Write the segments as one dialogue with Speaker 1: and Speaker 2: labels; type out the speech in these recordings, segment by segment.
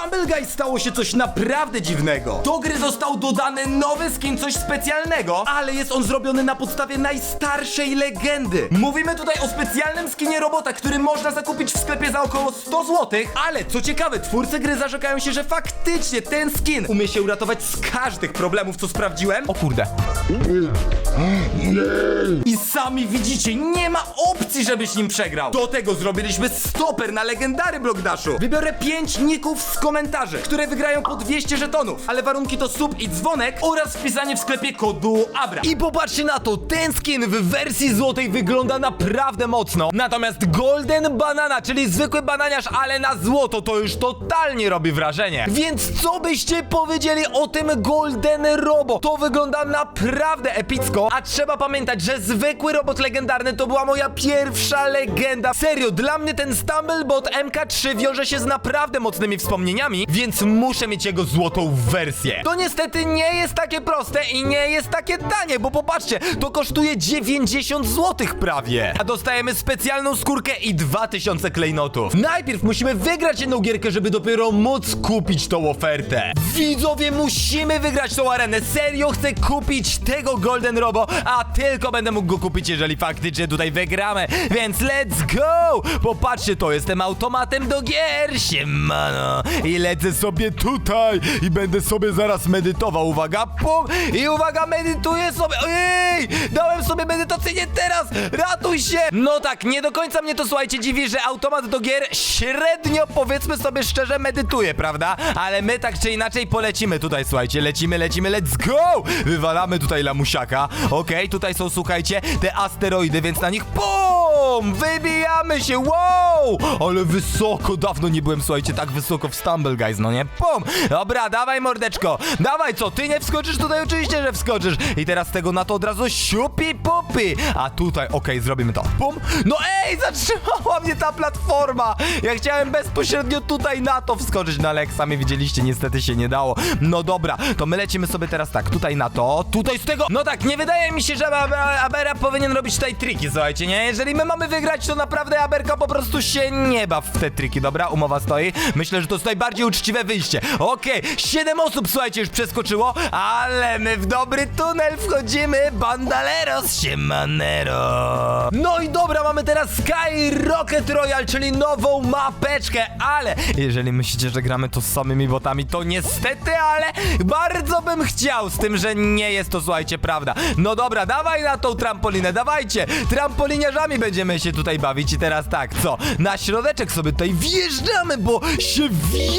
Speaker 1: Stumble Guys stało się coś naprawdę dziwnego. Do gry został dodany nowy skin, coś specjalnego, ale jest on zrobiony na podstawie najstarszej legendy. Mówimy tutaj o specjalnym skinie robota, który można zakupić w sklepie za około 100 zł, ale co ciekawe, twórcy gry zarzekają się, że faktycznie ten skin umie się uratować z każdych problemów, co sprawdziłem. O kurde. I sami widzicie, nie ma opcji, żebyś nim przegrał. Do tego zrobiliśmy stoper na legendary Blockdashu. Wybiorę 5 ników z które wygrają po 200 żetonów. Ale warunki to sub i dzwonek oraz wpisanie w sklepie kodu ABRA. I popatrzcie na to, ten skin w wersji złotej wygląda naprawdę mocno. Natomiast Golden Banana, czyli zwykły bananiarz, ale na złoto, to już totalnie robi wrażenie. Więc co byście powiedzieli o tym Golden Robo? To wygląda naprawdę epicko, a trzeba pamiętać, że zwykły robot legendarny to była moja pierwsza legenda. Serio, dla mnie ten Stumblebot MK3 wiąże się z naprawdę mocnymi wspomnieniami, więc muszę mieć jego złotą wersję. To niestety nie jest takie proste i nie jest takie tanie, bo popatrzcie, to kosztuje 90 zł prawie. A dostajemy specjalną skórkę i 2000 klejnotów. Najpierw musimy wygrać jedną gierkę, żeby dopiero móc kupić tą ofertę. Widzowie, musimy wygrać tą arenę. Serio chcę kupić tego Golden Robo, a tylko będę mógł go kupić, jeżeli faktycznie tutaj wygramy. Więc let's go! Popatrzcie, to jestem automatem do gier, siemano. I lecę sobie tutaj i będę sobie zaraz medytował. Uwaga, pum! I uwaga, medytuję sobie. Ojej! Dałem sobie medytacyjnie teraz! Ratuj się! No tak, nie do końca mnie to słuchajcie dziwi, że automat do gier średnio, powiedzmy sobie szczerze, medytuje, prawda? Ale my tak czy inaczej polecimy tutaj, słuchajcie. Lecimy, lecimy, let's go! Wywalamy tutaj lamusiaka. Okej, tutaj są, słuchajcie, te asteroidy, więc na nich PUM! Wybijamy się, wow! Ale wysoko, dawno nie byłem, słuchajcie, tak wysoko w Guys, no nie? PUM! Dobra, dawaj mordeczko, dawaj, co, ty nie wskoczysz tutaj? Oczywiście, że wskoczysz. I teraz tego na to od razu siupi pupi. A tutaj, okej, zrobimy to. Pum! No ej, zatrzymała mnie ta platforma! Ja chciałem bezpośrednio tutaj na to wskoczyć, no ale jak sami widzieliście, niestety się nie dało. No dobra, to my lecimy sobie teraz tak, tutaj na to, tutaj z tego... No tak, nie wydaje mi się, że Ab- Abera powinien robić tutaj triki, słuchajcie, nie? Jeżeli my mamy wygrać, to naprawdę Aberka po prostu się nie baw w te triki, dobra? Umowa stoi. Myślę, że to jest najbardziej uczciwe wyjście. Okej, siedem osób, słuchajcie, już przeskoczyło, ale my w dobry tunel wchodzimy. Bandaleros, siemanero. No i dobra, mamy teraz Sky Rocket Royal, czyli nową mapeczkę, ale jeżeli myślicie, że gramy to z samymi botami, to niestety, ale bardzo bym chciał, z tym, że nie jest to, słuchajcie, prawda. No dobra, dawaj na tą trampolinę, dawajcie. Trampoliniarzami będziemy się tutaj bawić i teraz tak, co? Na środeczek sobie tutaj wjeżdżamy, bo się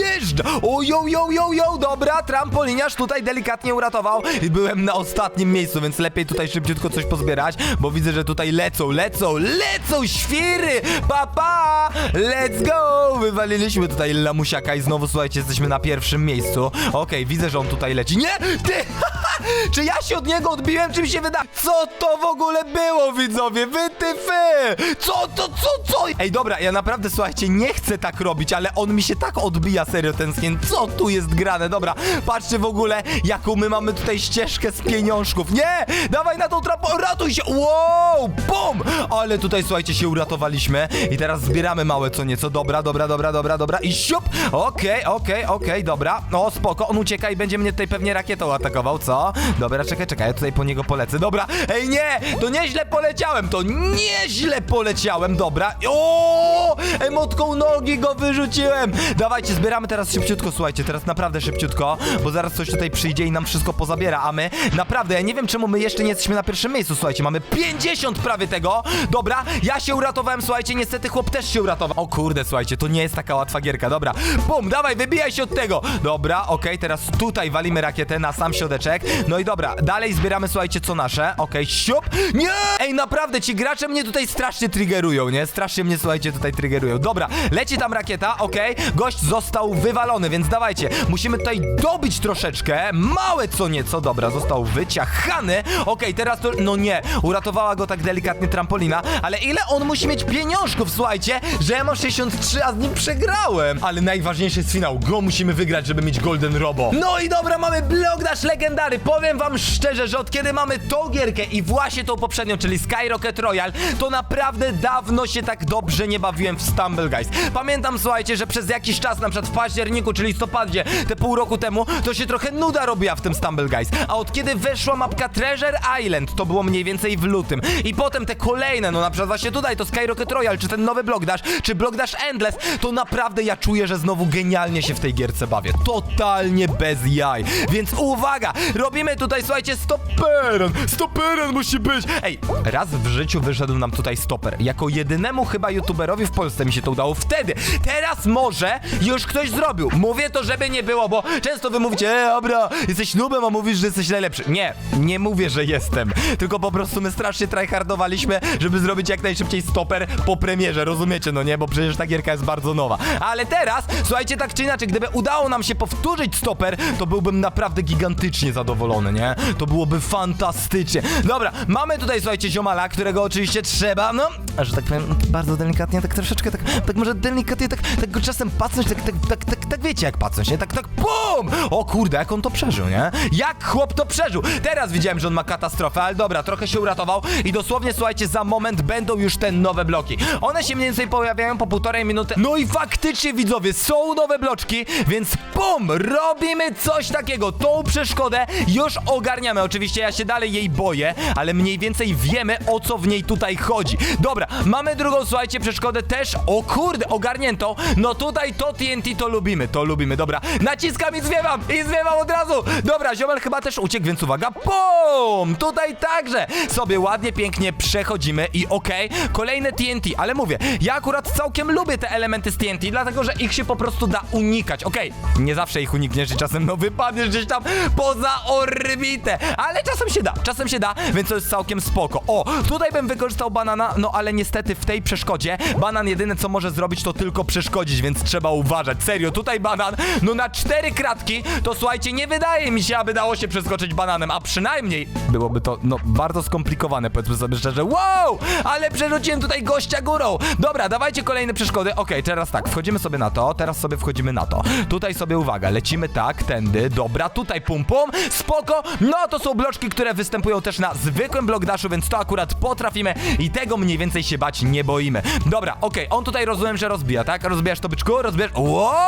Speaker 1: wjeżdża. O, yo, yo, yo, dobra, trampoliniarz tutaj delikatnie uratował. Byłem na ostatnim miejscu, więc lepiej tutaj szybciutko coś pozbierać, bo widzę, że tutaj lecą, lecą, lecą świry! Pa, pa! Let's go! Wywaliliśmy tutaj lamusiaka i znowu, słuchajcie, jesteśmy na pierwszym miejscu. Okej, widzę, że on tutaj leci. Nie! Ty! Czy ja się od niego odbiłem, czy mi się wyda? Co to w ogóle było, widzowie? Wy ty fy! Co to, co, co? Ej, dobra, ja naprawdę, słuchajcie, nie chcę tak robić, ale on mi się tak odbija, serio, skin. Co tu jest grane? Dobra, patrzcie w ogóle, jaką my mamy tutaj ścieżkę z pieniążków. Nie! Dawaj na tą trapo, ratuj się! Wow! Bum! Ale tutaj, słuchajcie, się uratowaliśmy i teraz zbieramy małe co nieco. Dobra, dobra, dobra, dobra, dobra i siup! Okej, okej, okej, dobra. No, spoko, on ucieka i będzie mnie tutaj pewnie rakietą atakował, co? Dobra, czekaj, czekaj, ja tutaj po niego polecę. Dobra, ej, nie! To nieźle poleciałem, to nieźle poleciałem, dobra. O! Emotką nogi go wyrzuciłem! Dawajcie, zbieramy teraz szybciutko, słuchajcie, teraz naprawdę szybciutko, bo zaraz coś tutaj przyjdzie i nam wszystko pozabiera, a my naprawdę, ja nie wiem czemu my jeszcze nie jesteśmy na pierwszym miejscu, słuchajcie, mamy 50 prawie tego. Dobra, ja się uratowałem, słuchajcie, niestety chłop też się uratował. O kurde, słuchajcie, to nie jest taka łatwa gierka, dobra. Bum, dawaj, wybijaj się od tego. Dobra, okej, teraz tutaj walimy rakietę na sam środeczek. No i dobra, dalej zbieramy, słuchajcie, co nasze. Okej, siup. Nie! Ej, naprawdę, ci gracze mnie tutaj strasznie triggerują, nie? Strasznie mnie, słuchajcie, tutaj triggerują. Dobra, leci tam rakieta, okej. Gość został wywalony, więc dawajcie. Musimy tutaj dobić troszeczkę. Małe co nieco, dobra, został wyciachany. Okej, teraz to, no nie, uratowała go tak delikatnie trampolina, ale ile on musi mieć pieniążków, słuchajcie, że ja mam 63, a z nim przegrałem. Ale najważniejszy jest finał, go musimy wygrać, żeby mieć Golden Robo. No i dobra, mamy Block Dash Legendary. Powiem wam szczerze, że od kiedy mamy tą gierkę i właśnie tą poprzednią, czyli Skyrocket Royal, to naprawdę dawno się tak dobrze nie bawiłem w Stumble Guys. Pamiętam, słuchajcie, że przez jakiś czas, na przykład październiku, czyli listopadzie, te pół roku temu, to się trochę nuda robiła w tym Stumble Guys. A od kiedy weszła mapka Treasure Island, to było mniej więcej w lutym. I potem te kolejne, no na przykład właśnie tutaj, to Skyrocket Royal, czy ten nowy Block Dash, czy Block Dash Endless, to naprawdę ja czuję, że znowu genialnie się w tej gierce bawię. Totalnie bez jaj. Więc uwaga, robimy tutaj, słuchajcie, stoperan. Stoperan musi być. Ej, raz w życiu wyszedł nam tutaj stoper. Jako jedynemu chyba youtuberowi w Polsce mi się to udało wtedy. Teraz może już ktoś zrobił. Mówię to, żeby nie było, bo często wy mówicie, e, dobra, jesteś nubem, a mówisz, że jesteś najlepszy. Nie, nie mówię, że jestem. Tylko po prostu my strasznie tryhardowaliśmy, żeby zrobić jak najszybciej stoper po premierze, rozumiecie, no nie? Bo przecież ta gierka jest bardzo nowa. Ale teraz, słuchajcie, tak czy inaczej, gdyby udało nam się powtórzyć stoper, to byłbym naprawdę gigantycznie zadowolony, nie? To byłoby fantastycznie. Dobra, mamy tutaj, słuchajcie, ziomala, którego oczywiście trzeba, no, że tak powiem, bardzo delikatnie, tak troszeczkę, tak, tak może delikatnie, tak, tak go czasem patrzeć, tak, tak, tak, tak, tak wiecie jak patrzeć, nie? Tak, tak, BUM! O kurde, jak on to przeżył, nie? Jak chłop to przeżył? Teraz widziałem, że on ma katastrofę, ale dobra, trochę się uratował i dosłownie, słuchajcie, za moment będą już te nowe bloki. One się mniej więcej pojawiają po półtorej minuty. No i faktycznie, widzowie, są nowe bloczki, więc BUM! Robimy coś takiego. Tą przeszkodę już ogarniamy. Oczywiście ja się dalej jej boję, ale mniej więcej wiemy, o co w niej tutaj chodzi. Dobra, mamy drugą, słuchajcie, przeszkodę też. O kurde, ogarniętą. No tutaj to TNT to lubimy, to lubimy. Dobra, naciskam i zwiewam, i zwiewam od razu. Dobra, ziomel chyba też uciekł, więc uwaga, BUM! Tutaj także sobie ładnie, pięknie przechodzimy i okej, kolejne TNT, ale mówię, ja akurat całkiem lubię te elementy z TNT, dlatego, że ich się po prostu da unikać. Okej, nie zawsze ich unikniesz i czasem no wypadniesz gdzieś tam poza orbitę, ale czasem się da, czasem się da, więc to jest całkiem spoko. O, tutaj bym wykorzystał banana, no ale niestety w tej przeszkodzie banan jedyne co może zrobić to tylko przeszkodzić, więc trzeba uważać. Serio, tutaj banan, no na cztery kratki, to słuchajcie, nie wydaje mi się, aby dało się przeskoczyć bananem, a przynajmniej byłoby to, no, bardzo skomplikowane, powiedzmy sobie szczerze. Wow, ale przerzuciłem tutaj gościa górą. Dobra, dawajcie kolejne przeszkody. Okej, teraz tak, wchodzimy sobie na to, teraz sobie wchodzimy na to. Tutaj sobie uwaga, lecimy tak, tędy, dobra, tutaj pum pum, spoko. No to są bloczki, które występują też na zwykłym blokdaszu, więc to akurat potrafimy i tego mniej więcej się bać nie boimy. Dobra, okej, on tutaj rozumiem, że rozbija, tak? Rozbijasz to byczku, rozbijasz... Wow,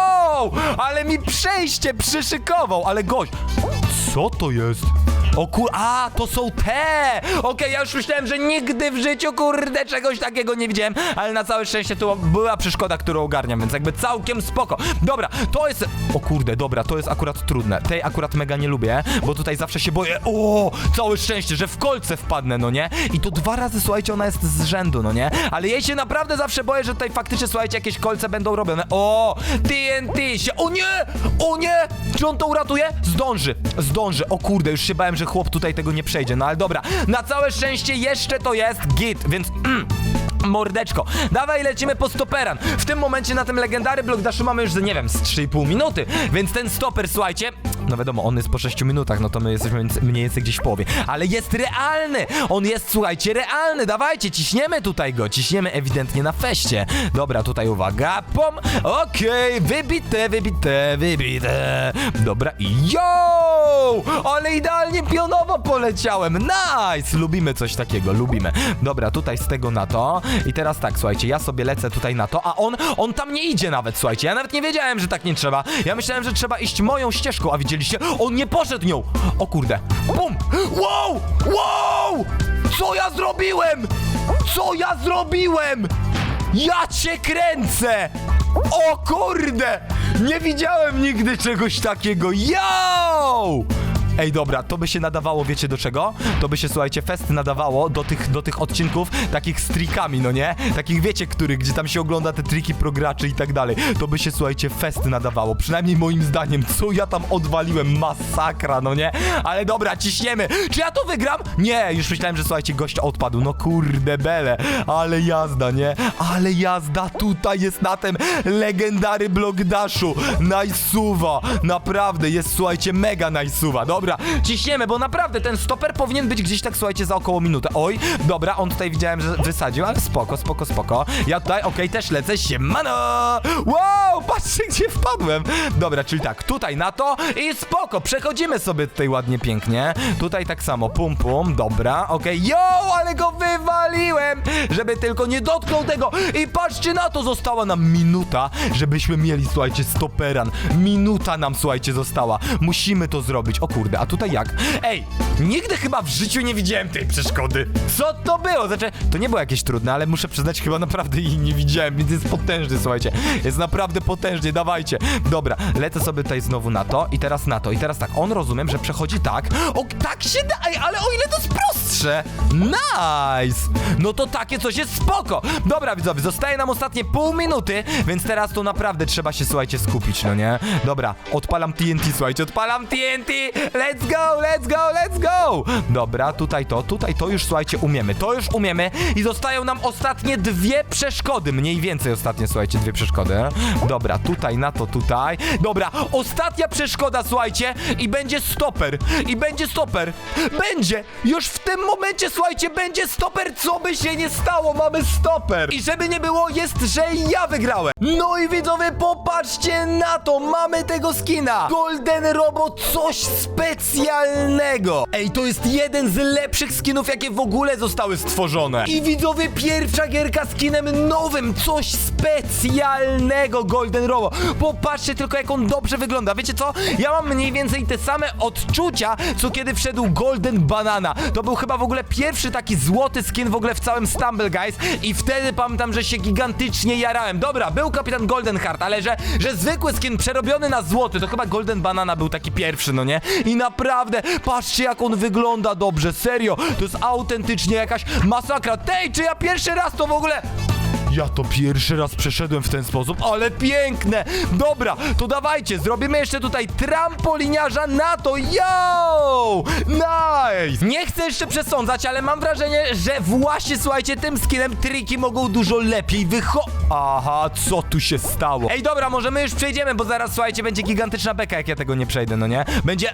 Speaker 1: ale mi przejście przyszykował, ale gość... Co to jest? O kur... A, to są te! Okej, ja już myślałem, że nigdy w życiu, kurde, czegoś takiego nie widziałem, ale na całe szczęście to była przeszkoda, którą ogarniam, więc jakby całkiem spoko. Dobra, to jest... O kurde, dobra, to jest akurat trudne. Tej akurat mega nie lubię, bo tutaj zawsze się boję... O, całe szczęście, że w kolce wpadnę, no nie? I to dwa razy, słuchajcie, ona jest z rzędu, no nie? Ale jej się naprawdę zawsze boję, że tutaj faktycznie, słuchajcie, jakieś kolce będą robione. O, TNT się... O nie! O nie! Czy on to uratuje? Zdąży, zdąży. O kurde, już się bałem, że chłop tutaj tego nie przejdzie. No ale dobra, na całe szczęście jeszcze to jest git, więc... Mm. Mordeczko, dawaj lecimy po stoperan. W tym momencie na tym legendary blok daszu mamy już, nie wiem, z 3,5 minuty, więc ten stoper, słuchajcie, no wiadomo, on jest po 6 minutach, no to my jesteśmy mniej więcej gdzieś w połowie, ale jest realny, on jest, słuchajcie, realny, dawajcie, ciśniemy tutaj go, ciśniemy ewidentnie na feście. Dobra, tutaj uwaga, pom, okej, wybite, wybite, wybite, dobra yo, ale idealnie pionowo poleciałem, nice, lubimy coś takiego, lubimy. Dobra, tutaj z tego na to. I teraz tak, słuchajcie, ja sobie lecę tutaj na to, a on, on tam nie idzie nawet, słuchajcie, ja nawet nie wiedziałem, że tak nie trzeba, ja myślałem, że trzeba iść moją ścieżką, a widzieliście, on nie poszedł nią, o kurde, bum, wow, wow, co ja zrobiłem, co ja zrobiłem, ja cię kręcę, o kurde, nie widziałem nigdy czegoś takiego, yo! Ej, dobra, to by się nadawało, wiecie do czego? To by się, słuchajcie, fest nadawało do tych, do tych odcinków takich z trikami, no nie? Takich, wiecie, których, gdzie tam się ogląda te triki prograczy i tak dalej. To by się, słuchajcie, fest nadawało. Przynajmniej moim zdaniem, co ja tam odwaliłem, masakra, no nie? Ale dobra, ciśniemy. Czy ja to wygram? Nie, już myślałem, że, słuchajcie, gość odpadł. No kurde, bele. Ale jazda, nie? Ale jazda tutaj jest na tym legendary blok dashu. Najsuwa. Naprawdę, jest, słuchajcie, mega najsuwa. Dobra, Dobra, ciśniemy, bo naprawdę ten stoper powinien być gdzieś tak, słuchajcie, za około minutę. Oj, dobra, on tutaj widziałem, że wysadził, ale spoko, spoko, spoko. Ja tutaj, okej, też lecę, siemano! Wow, patrzcie, gdzie wpadłem. Dobra, czyli tak, tutaj na to i spoko, przechodzimy sobie tutaj ładnie, pięknie. Tutaj tak samo, pum, pum, dobra, okej. Yo, ale go wywaliłem, żeby tylko nie dotknął tego. I patrzcie na to, została nam minuta, żebyśmy mieli, słuchajcie, stoperan. Minuta nam, słuchajcie, została. Musimy to zrobić. O kurde, a tutaj jak? Ej, nigdy chyba w życiu nie widziałem tej przeszkody. Co to było? Znaczy, to nie było jakieś trudne, ale muszę przyznać, chyba naprawdę jej nie widziałem, więc jest potężny, słuchajcie. Jest naprawdę potężnie, dawajcie. Dobra, lecę sobie tutaj znowu na to i teraz na to. I teraz tak, on rozumiem, że przechodzi tak. O, tak się da, Ej, ale o ile to jest Nice! No to takie coś jest spoko. Dobra, widzowie, zostaje nam ostatnie pół minuty, więc teraz to naprawdę trzeba się, słuchajcie, skupić, no nie? Dobra, odpalam TNT, słuchajcie, odpalam TNT! Let's go, let's go, let's go! Dobra, tutaj to, tutaj to już, słuchajcie, umiemy. To już umiemy i zostają nam ostatnie dwie przeszkody. Mniej więcej ostatnie, słuchajcie, dwie przeszkody. Dobra, tutaj, na to, tutaj. Dobra, ostatnia przeszkoda, słuchajcie, i będzie stoper. I będzie stoper. Będzie! Już w tym momencie, słuchajcie, będzie stoper, co by się nie stało, mamy stoper. I żeby nie było, jest, że ja wygrałem. No i widzowie, popatrzcie na to, mamy tego skina. Golden Robot, coś specjalnego. Ej, to jest jeden z lepszych skinów, jakie w ogóle zostały stworzone. I widzowie, pierwsza gierka skinem nowym, coś specjalnego, Golden Robot. Popatrzcie tylko, jak on dobrze wygląda. Wiecie co? Ja mam mniej więcej te same odczucia, co kiedy wszedł Golden Banana. To był chyba w ogóle pierwszy taki złoty skin w ogóle w całym Stumble Guys i wtedy pamiętam, że się gigantycznie jarałem. Dobra, był kapitan Golden Heart, ale że, że zwykły skin przerobiony na złoty, to chyba Golden Banana był taki pierwszy, no nie? I naprawdę, patrzcie jak on wygląda dobrze, serio, to jest autentycznie jakaś masakra. Tej, czy ja pierwszy raz to w ogóle... Ja to pierwszy raz przeszedłem w ten sposób, ale piękne! Dobra, to dawajcie, zrobimy jeszcze tutaj trampoliniarza na to, yo! Nice! Nie chcę jeszcze przesądzać, ale mam wrażenie, że właśnie, słuchajcie, tym skinem triki mogą dużo lepiej wycho... Aha, co tu się stało? Ej, dobra, może my już przejdziemy, bo zaraz, słuchajcie, będzie gigantyczna beka, jak ja tego nie przejdę, no nie? Będzie...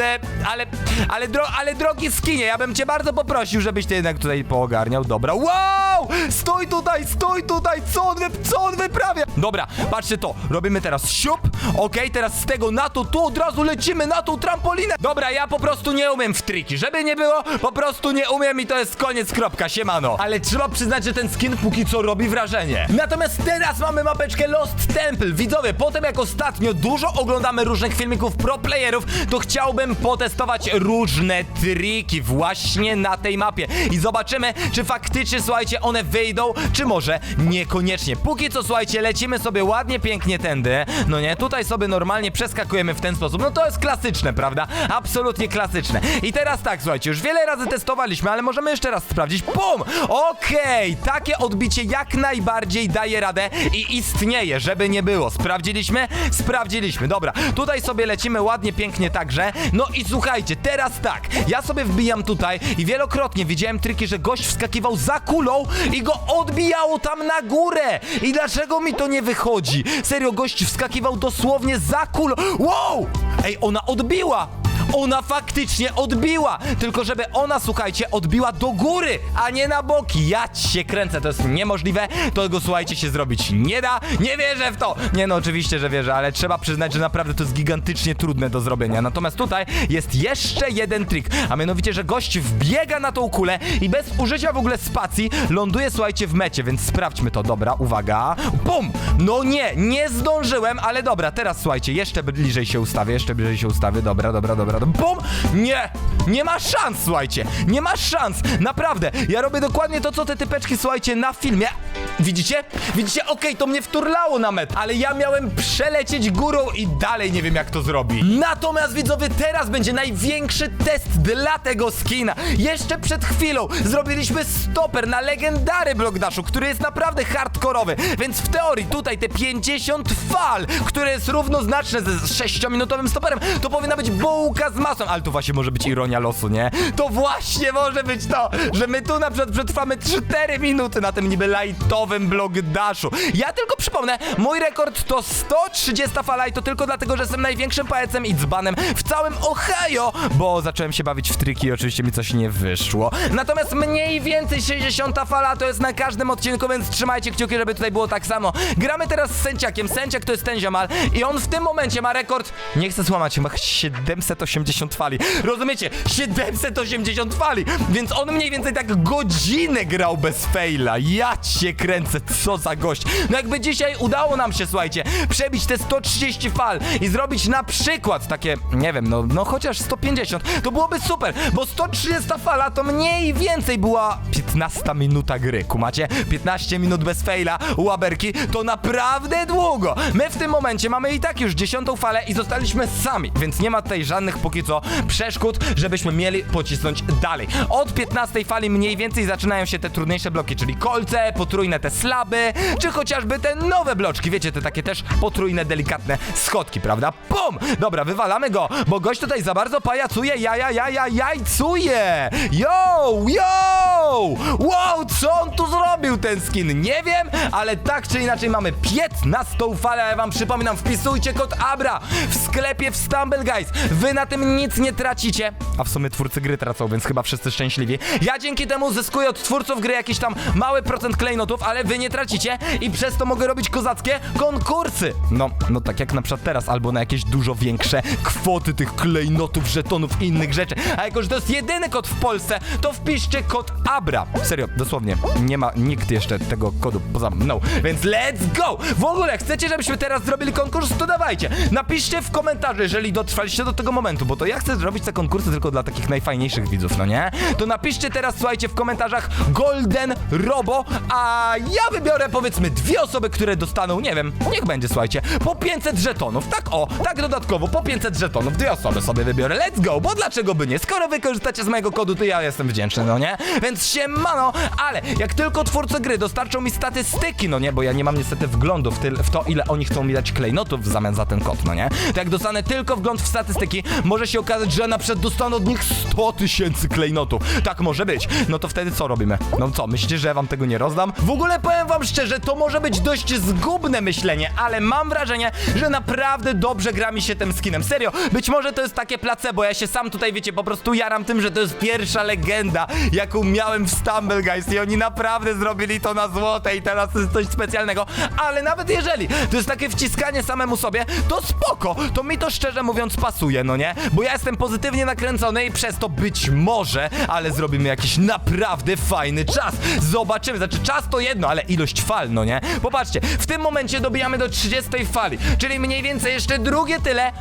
Speaker 1: E, ale, ale, dro, ale drogi skinie, ja bym cię bardzo poprosił, żebyś ty jednak tutaj poogarniał. Dobra, wow! Stój tutaj, stój tutaj, co on, wy, co on wyprawia? Dobra, patrzcie to, robimy teraz siup, okej, teraz z tego na to, tu od razu lecimy na tą trampolinę. Dobra, ja po prostu nie umiem w triki, żeby nie było, po prostu nie umiem i to jest koniec, kropka, siemano. Ale trzeba przyznać, że ten skin póki co robi wrażenie. Natomiast teraz mamy mapeczkę Lost Temple. Widzowie, potem jak ostatnio dużo oglądamy różnych filmików pro playerów, to chciałbym potestować różne triki właśnie na tej mapie i zobaczymy, czy faktycznie, słuchajcie, one wyjdą, czy może niekoniecznie. Póki co, słuchajcie, lecimy sobie ładnie, pięknie tędy, no nie, tutaj sobie normalnie przeskakujemy w ten sposób, no to jest klasyczne, prawda? Absolutnie klasyczne. I teraz tak, słuchajcie, już wiele razy testowaliśmy, ale możemy jeszcze raz sprawdzić. Pum! Okej, takie odbicie jak najbardziej daje radę i istnieje, żeby nie było. Sprawdziliśmy? Sprawdziliśmy, dobra. Tutaj sobie lecimy ładnie, pięknie także. No i słuchajcie, teraz tak, ja sobie wbijam tutaj i wielokrotnie widziałem triki, że gość wskakiwał za kulą i go odbijało tam na górę. I dlaczego mi to nie wychodzi? Serio, gość wskakiwał dosłownie za kulą. Wow! Ej, ona odbiła! Ona faktycznie odbiła! Tylko żeby ona, słuchajcie, odbiła do góry, a nie na boki. Ja się kręcę, to jest niemożliwe. Tego, słuchajcie, się zrobić nie da. Nie wierzę w to! Nie no, oczywiście, że wierzę, ale trzeba przyznać, że naprawdę to jest gigantycznie trudne do zrobienia. Natomiast tutaj jest jeszcze jeden trik, a mianowicie, że gość wbiega na tą kulę i bez użycia w ogóle spacji ląduje, słuchajcie, w mecie, więc sprawdźmy to. Dobra, uwaga. Bum! No nie, nie zdążyłem, ale dobra, teraz słuchajcie, jeszcze bliżej się ustawię, jeszcze bliżej się ustawię. Dobra, dobra, dobra. Dobra. Bum! Nie! Nie ma szans, słuchajcie! Nie ma szans! Naprawdę! Ja robię dokładnie to, co te typeczki, słuchajcie, na filmie. Widzicie? Widzicie? Okej, to mnie wturlało na met, ale ja miałem przelecieć górą i dalej nie wiem, jak to zrobi. Natomiast, widzowie, teraz będzie największy test dla tego skina. Jeszcze przed chwilą zrobiliśmy stoper na legendary Block Dashu, który jest naprawdę hardkorowy, więc w teorii tutaj te 50 fal, które jest równoznaczne ze 6-minutowym stoperem, to powinna być bułka z masą, ale to właśnie może być ironia losu, nie? To właśnie może być to, że my tu na przykład przetrwamy 4 minuty na tym niby lightowym blogdaszu. Ja tylko przypomnę, mój rekord to 130 fala i to tylko dlatego, że jestem największym pajecem i dzbanem w całym Ohio, bo zacząłem się bawić w triki i oczywiście mi coś nie wyszło. Natomiast mniej więcej 60 fala to jest na każdym odcinku, więc trzymajcie kciuki, żeby tutaj było tak samo. Gramy teraz z sęciakiem. Sęciak to jest ten ziomal i on w tym momencie ma rekord, nie chcę złamać, ma 780 fali. Rozumiecie? 780 fali, więc on mniej więcej tak godzinę grał bez faila. Ja cię kręcę, co za gość. No jakby dzisiaj udało nam się, słuchajcie, przebić te 130 fal i zrobić na przykład takie, nie wiem, no, no chociaż 150, to byłoby super, bo 130 fala to mniej więcej była 15 minuta gry, kumacie? 15 minut bez faila, łaberki, to naprawdę długo. My w tym momencie mamy i tak już dziesiątą falę i zostaliśmy sami, więc nie ma tutaj żadnych póki co przeszkód, żebyśmy mieli pocisnąć dalej. Od 15 fali mniej więcej zaczynają się te trudniejsze bloki, czyli kolce, potrójne te slaby, czy chociażby te nowe bloczki, wiecie, te takie też potrójne, delikatne schodki, prawda? Pum! Dobra, wywalamy go, bo gość tutaj za bardzo pajacuje, ja, ja, ja, ja, jajcuje! Yo, yo! Wow, co on tu zrobił, ten skin? Nie wiem, ale tak czy inaczej mamy 15 falę, ja wam przypominam, wpisujcie kod ABRA w sklepie w Stumble Guys. Wy na tym nic nie tracicie, a w sumie twórcy gry tracą, więc chyba wszyscy szczęśliwi. Ja dzięki temu zyskuję od twórców gry jakiś tam mały procent klejnotów, ale wy nie tracicie i przez to mogę robić kozackie konkursy. No, no tak jak na przykład teraz, albo na jakieś dużo większe kwoty tych klejnotów, żetonów i innych rzeczy. A jako, że to jest jedyny kod w Polsce, to wpiszcie kod ABRA. Serio, dosłownie, nie ma nikt jeszcze tego kodu poza mną, więc let's go! W ogóle, chcecie, żebyśmy teraz zrobili konkurs, to dawajcie. Napiszcie w komentarzu, jeżeli dotrwaliście do tego momentu, bo to ja chcę zrobić te konkursy tylko dla takich najfajniejszych widzów, no nie? To napiszcie teraz, słuchajcie, w komentarzach Golden Robo, a ja wybiorę powiedzmy dwie osoby, które dostaną, nie wiem, niech będzie, słuchajcie, po 500 żetonów. Tak o, tak dodatkowo, po 500 żetonów. Dwie osoby sobie wybiorę. Let's go, bo dlaczego by nie? Skoro wy korzystacie z mojego kodu, to ja jestem wdzięczny, no nie? Więc siemano, ale jak tylko twórcy gry dostarczą mi statystyki, no nie, bo ja nie mam niestety wglądu w, w to, ile oni chcą mi dać klejnotów w zamian za ten kod, no nie? To jak dostanę tylko wgląd w statystyki, może się okazać, że na przykład dostanę od nich 100 tysięcy klejnotów. Tak może być. No to wtedy co robimy? No co, myślicie, że ja wam tego nie rozdam? W ogóle powiem wam szczerze, to może być dość zgubne myślenie, ale mam wrażenie, że naprawdę dobrze gra mi się tym skinem. Serio, być może to jest takie placebo, ja się sam tutaj, wiecie, po prostu jaram tym, że to jest pierwsza legenda, jaką miałem w Stumble Guys i oni naprawdę zrobili to na złote i teraz jest coś specjalnego, ale nawet jeżeli to jest takie wciskanie samemu sobie, to spoko, to mi to szczerze mówiąc pasuje, no nie? Bo ja jestem pozytywnie nakręcony i przez to być może, ale zrobimy jakiś naprawdę fajny czas. Zobaczymy, znaczy czas to jedno, ale ilość fal, no nie? Popatrzcie, w tym momencie dobijamy do 30 fali, czyli mniej więcej jeszcze drugie tyle.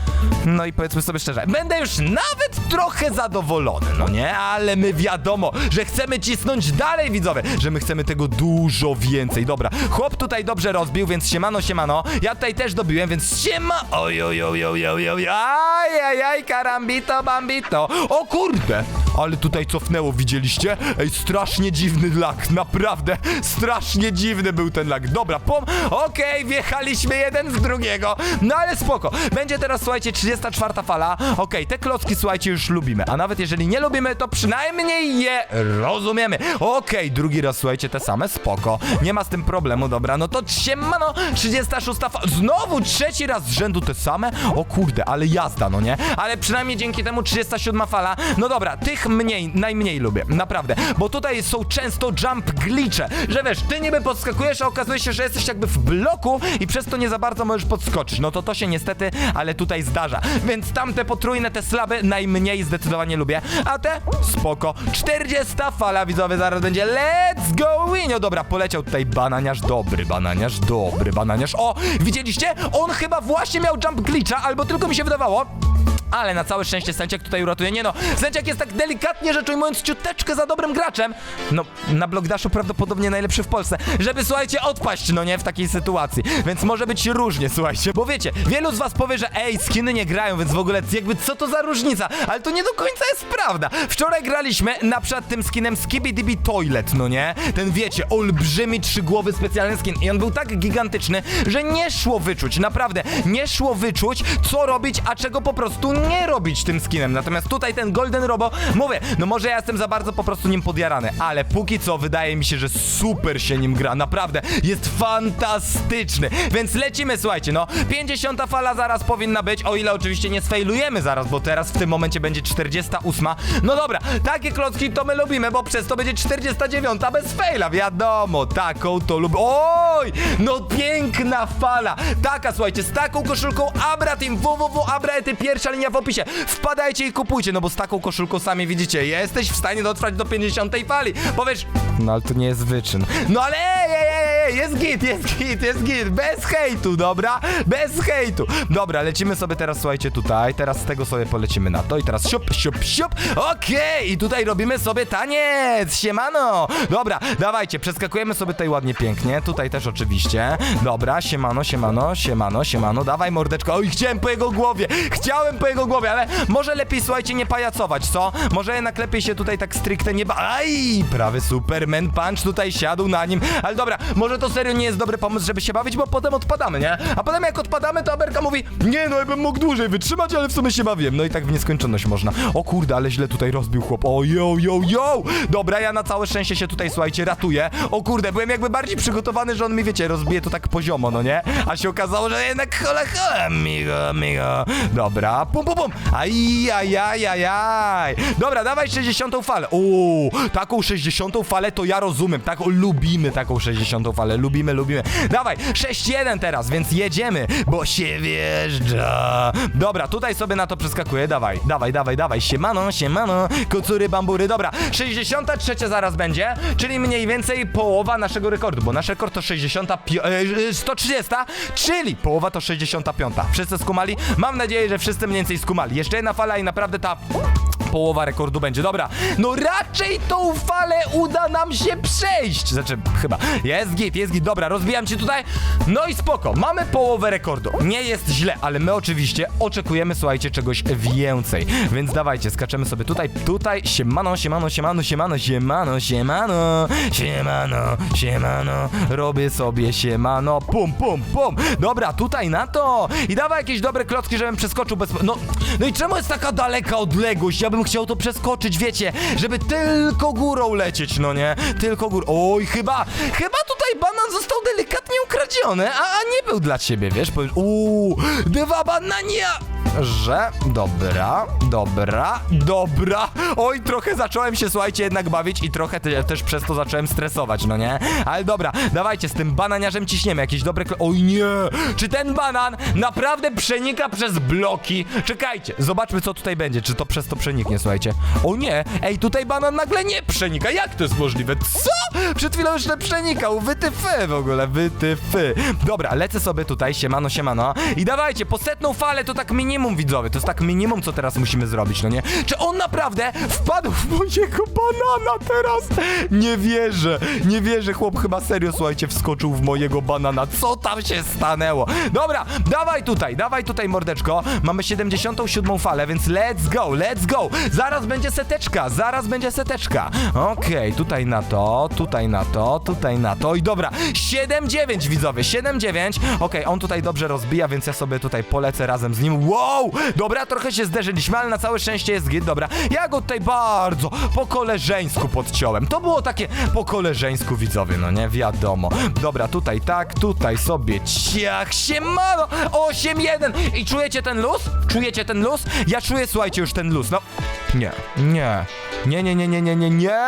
Speaker 1: No i powiedzmy sobie szczerze, będę już nawet trochę zadowolony, no nie? Ale my wiadomo, że chcemy cisnąć dalej, widzowie, że my chcemy tego dużo więcej. Dobra, chłop tutaj dobrze rozbił, więc siemano, siemano. Ja tutaj też dobiłem, więc siema. Oj, oj, oj, oj, oj, oj, aj, aj, aj, karambito, bambito. O kurde, ale tutaj cofnęło, widzieliście? Ej, strasznie dziwny lag, naprawdę, strasznie dziwny był ten lag. Dobra, pom, okej, wjechaliśmy jeden z drugiego, no ale spoko. Będzie teraz, słuchajcie, 34 fala. Okej, te klocki, słuchajcie, już lubimy, a nawet jeżeli nie lubimy, to przynajmniej je rozumiemy. Okej, drugi raz, słuchajcie, te same, spoko. Nie ma z tym problemu, dobra, no to siemano, 36 fala. Znowu trzeci raz z rzędu te same? O kurde, ale jazda, no nie? Ale przynajmniej dzięki temu 37 fala. No dobra, tych mniej, najmniej lubię, naprawdę. Bo tutaj są często jump glitche, że wiesz, ty niby podskakujesz, a okazuje się, że jesteś jakby w bloku i przez to nie za bardzo możesz podskoczyć. No to to się niestety, ale tutaj zdarza. Więc tamte potrójne, te slaby najmniej zdecydowanie lubię. A te? Spoko. 40 fala, widzowie, zaraz będzie. Let's go, Winio. Dobra, poleciał tutaj bananiarz, dobry bananiarz, dobry bananiarz. O, widzieliście? On chyba właśnie miał jump glitcha, albo tylko mi się wydawało. Ale na całe szczęście Sędziak tutaj uratuje. Nie no, Sędziak jest tak delikatnie rzecz ujmując ciuteczkę za dobrym graczem. No, na Blogdaszu prawdopodobnie najlepszy w Polsce. Żeby, słuchajcie, odpaść, no nie, w takiej sytuacji. Więc może być różnie, słuchajcie. Bo wiecie, wielu z was powie, że ej, skiny nie grają, więc w ogóle jakby co to za różnica? Ale to nie do końca jest prawda. Wczoraj graliśmy na przykład tym skinem Skibidi Toilet, no nie? Ten wiecie, olbrzymi trzygłowy specjalny skin. I on był tak gigantyczny, że nie szło wyczuć, naprawdę, nie szło wyczuć, co robić, a czego po prostu nie robić tym skinem. Natomiast tutaj ten Golden Robo, mówię, no może ja jestem za bardzo po prostu nim podjarany, ale póki co wydaje mi się, że super się nim gra, naprawdę, jest fantastyczny. Więc lecimy, słuchajcie, no, 50 fala zaraz powinna być, o ile oczywiście nie sfailujemy zaraz, bo teraz w tym momencie będzie 48. No dobra, takie klocki to my lubimy, bo przez to będzie 49 bez faila, wiadomo, taką to lubię. Oj, no piękna fala. Taka, słuchajcie, z taką koszulką Abra Team, www.abraety, pierwsza linia w opisie. Wpadajcie i kupujcie, no bo z taką koszulką sami widzicie, jesteś w stanie dotrwać do 50 fali. Powiesz, no ale to nie jest wyczyn. No ale ej, ej, ej, jest git, jest git, jest git, bez hejtu, dobra? Bez hejtu. Dobra, lecimy sobie teraz, słuchajcie, tutaj, teraz z tego sobie polecimy na to i teraz siup, siup, siup, okej, i tutaj robimy sobie taniec, siemano. Dobra, dawajcie, przeskakujemy sobie tutaj ładnie, pięknie, tutaj też oczywiście. Dobra, siemano, siemano, siemano, siemano, dawaj mordeczko. Oj, chciałem po jego głowie, chciałem po jego ale może lepiej, słuchajcie, nie pajacować, co? Może jednak lepiej się tutaj tak stricte nie ba... Aj, prawy Superman Punch tutaj siadł na nim, ale dobra, może to serio nie jest dobry pomysł, żeby się bawić, bo potem odpadamy, nie? A potem jak odpadamy, to Aberka mówi, nie no, ja bym mógł dłużej wytrzymać, ale w sumie się bawiłem. No i tak w nieskończoność można. O kurde, ale źle tutaj rozbił chłop. O, yo, yo, yo! Dobra, ja na całe szczęście się tutaj, słuchajcie, ratuję. O kurde, byłem jakby bardziej przygotowany, że on mi, wiecie, rozbije to tak poziomo, no nie? A się okazało, że jednak hole, hole, migo, migo. Dobra, pum, pum, pum. Aj, aj, aj, aj, aj. Dobra, dawaj 60 falę. O, taką 60 falę to ja rozumiem. Taką lubimy taką 60 falę. Lubimy, lubimy. Dawaj, 6-1 teraz, więc jedziemy, bo się wjeżdża. Dobra, tutaj sobie na to przeskakuję. Dawaj, dawaj, dawaj, dawaj. Siemano, siemano. Kocury, bambury. Dobra, 63 zaraz będzie, czyli mniej więcej połowa naszego rekordu, bo nasz rekord to 60, e, 130, czyli połowa to 65. Wszyscy skumali? Mam nadzieję, że wszyscy mniej więcej skumali. Jeszcze jedna fala i naprawdę ta połowa rekordu będzie. Dobra, no raczej tą falę uda nam się przejść. Znaczy, chyba. Jest git, jest git. Dobra, rozbijam się tutaj. No i spoko, mamy połowę rekordu. Nie jest źle, ale my oczywiście oczekujemy, słuchajcie, czegoś więcej. Więc dawajcie, skaczemy sobie tutaj, tutaj. Siemano, siemano, siemano, siemano, siemano, siemano, siemano, siemano. Robię sobie siemano, pum, pum, pum. Dobra, tutaj na to. I dawaj jakieś dobre klocki, żebym przeskoczył bez... No, no i czemu jest taka daleka odległość? Ja bym chciał to przeskoczyć, wiecie, żeby tylko górą lecieć, no nie? Tylko górą. Oj, chyba, chyba tutaj banan został delikatnie ukradziony, a, a nie był dla ciebie, wiesz? Powiesz, uuu, dwa banania! Że, dobra, dobra, dobra. Oj, trochę zacząłem się, słuchajcie, jednak bawić i trochę te, też przez to zacząłem stresować, no nie? Ale dobra, dawajcie, z tym bananiarzem ciśniemy jakieś dobre... klo- Oj nie! Czy ten banan naprawdę przenika przez bloki? Czekajcie, zobaczmy co tutaj będzie, czy to przez to przeniknie, słuchajcie. O nie, ej, tutaj banan nagle nie przenika, jak to jest możliwe? Co? Przed chwilą jeszcze przenikał, wytyfy w ogóle, wytyfy. Dobra, lecę sobie tutaj, siemano, siemano i dawajcie, po setną falę to tak minimum widzowie, to jest tak minimum, co teraz musimy zrobić, no nie? Czy on naprawdę wpadł w mojego banana teraz? Nie wierzę, nie wierzę, chłop chyba serio, słuchajcie, wskoczył w mojego banana, co tam się stanęło? Dobra, dawaj tutaj, dawaj tutaj mordeczko, mamy 77 falę, więc let's go, let's go, zaraz będzie seteczka, zaraz będzie seteczka, okej, tutaj na to, tutaj na to, tutaj na to. I dobra, 7-9 widzowie, 7-9, okej, on tutaj dobrze rozbija, więc ja sobie tutaj polecę razem z nim, wow, dobra, trochę się zderzyliśmy, ale na całe szczęście jest git, dobra, ja go tutaj bardzo po koleżeńsku podciąłem, to było takie po koleżeńsku widzowie, no nie, wiadomo, dobra, tutaj tak, tutaj sobie ciach, siemano, 8-1 i czujecie ten luz? Czujecie ten luz? Ja czuję, słuchajcie, już ten luz, no, nie, nie. Nie, nie, nie, nie, nie, nie, nie.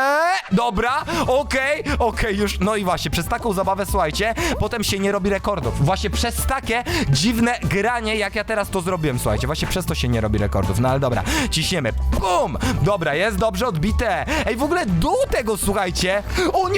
Speaker 1: Dobra, okej, okej, już. No i właśnie, przez taką zabawę, słuchajcie, potem się nie robi rekordów. Właśnie przez takie dziwne granie, jak ja teraz to zrobiłem, słuchajcie. Właśnie przez to się nie robi rekordów. No ale dobra, ciśniemy. Pum! Dobra, jest dobrze odbite. Ej, w ogóle dół tego, słuchajcie. O nie,